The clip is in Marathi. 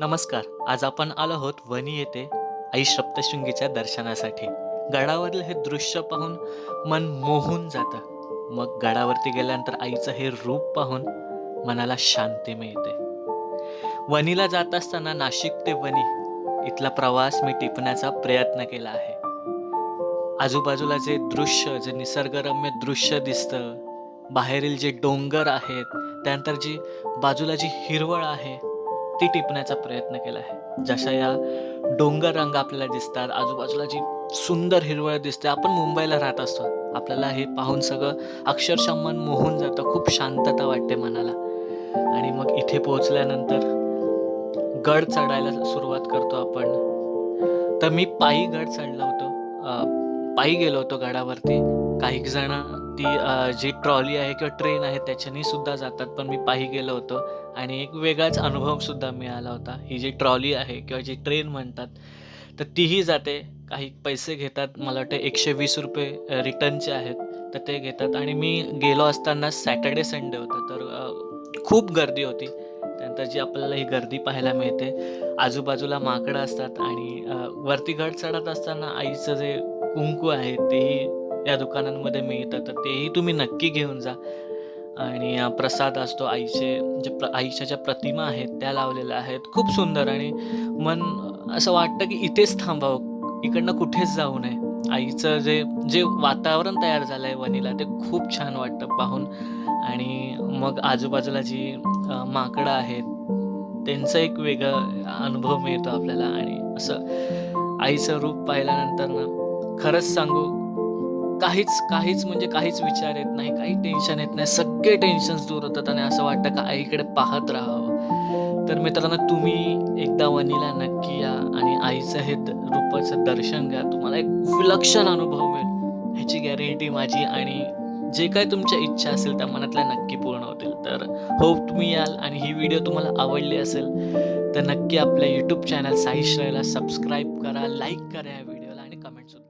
नमस्कार आज आपण आलो आहोत वणी येथे आई सप्तशृंगीच्या दर्शनासाठी. गडावरील हे दृश्य पाहून मन मोहून जातं. मग गडावरती गेल्यानंतर आईचं हे रूप पाहून मनाला शांती मिळते. वणीला जात असताना नाशिक ते वणी इथला प्रवास मी टिपण्याचा प्रयत्न केला आहे. आजूबाजूला जे दृश्य जे निसर्गरम्य दृश्य दिसतं बाहेरील जे डोंगर आहेत त्यानंतर जी बाजूला जी हिरवळ आहे ती टिपण्याचा प्रयत्न केला आहे. जशा या डोंगर रंग आपल्याला दिसतात आजूबाजूला जी सुंदर हिरवळ दिसते आपण मुंबईला राहत असतो. आपल्याला हे पाहून सगळं अक्षरशः मन मोहून जातं खूप शांतता वाटते मनाला. आणि मग इथे पोहोचल्यानंतर गड चढायला सुरुवात करतो आपण. तर मी पायी गड चढलो होतो. पायी गेलो होतो गडावरती. काही जण ती जी ट्रॉली आहे किंवा ट्रेन आहे त्याच्यानी सुद्धा जातात. पण मी पायी गेलो होतो आणि एक वेगळाच अनुभव सुद्धा मिळाला होता. ही जी ट्रॉली आहे किंवा जी ट्रेन म्हणतात तर तीही जाते. काही पैसे घेतात. मला वाटतं एकशे वीस रुपये रिटर्नचे आहेत तर ते घेतात. आणि मी गेलो असताना सॅटर्डे संडे होता. तर खूप गर्दी होती. त्यानंतर जी आपल्याला ही गर्दी पाहायला मिळते आजूबाजूला माकडं असतात आणि वरती घट चढत असताना आईचं जे कुंकू आहे तेही या दुकानांमध्ये मिळतं तर तेही तुम्ही नक्की घेऊन जा. आणि प्रसाद असतो आईचे जे प्र आईच्या ज्या प्रतिमा आहेत त्या लावलेल्या आहेत. खूप सुंदर आणि मन असं वाटतं की इथेच थांबावं इकडनं कुठेच जाऊ नये. आईचं जे जे वातावरण तयार झालं आहे वणीला ते खूप छान वाटतं पाहून. आणि मग आजूबाजूला जी माकडं आहेत त्यांचा एक वेगळा अनुभव मिळतो आपल्याला. आणि असं आईचं रूप पाहिल्यानंतर ना खरंच सांगू काहीच काहीच म्हणजे काहीच विचार येत नाही काही टेन्शन येत नाही सगळे टेन्शन्स दूर होतात आणि असं वाटतं का आईकडे पाहत राहावं. तर मित्रांनो तुम्ही एकदा वनीला नक्की या आणि आईचं हे रूपाचं दर्शन घ्या. तुम्हाला एक विलक्षण अनुभव मिळेल. ह्याची गॅरंटी माझी आणि जे काय तुमच्या इच्छा असेल त्या मनातल्या नक्की पूर्ण होतील. तर होप तुम्ही याल आणि ही व्हिडिओ तुम्हाला आवडली असेल तर नक्की आपल्या यूट्यूब चॅनल साई श्रेयला सबस्क्राईब करा लाईक करा या व्हिडिओला आणि कमेंटसुद्धा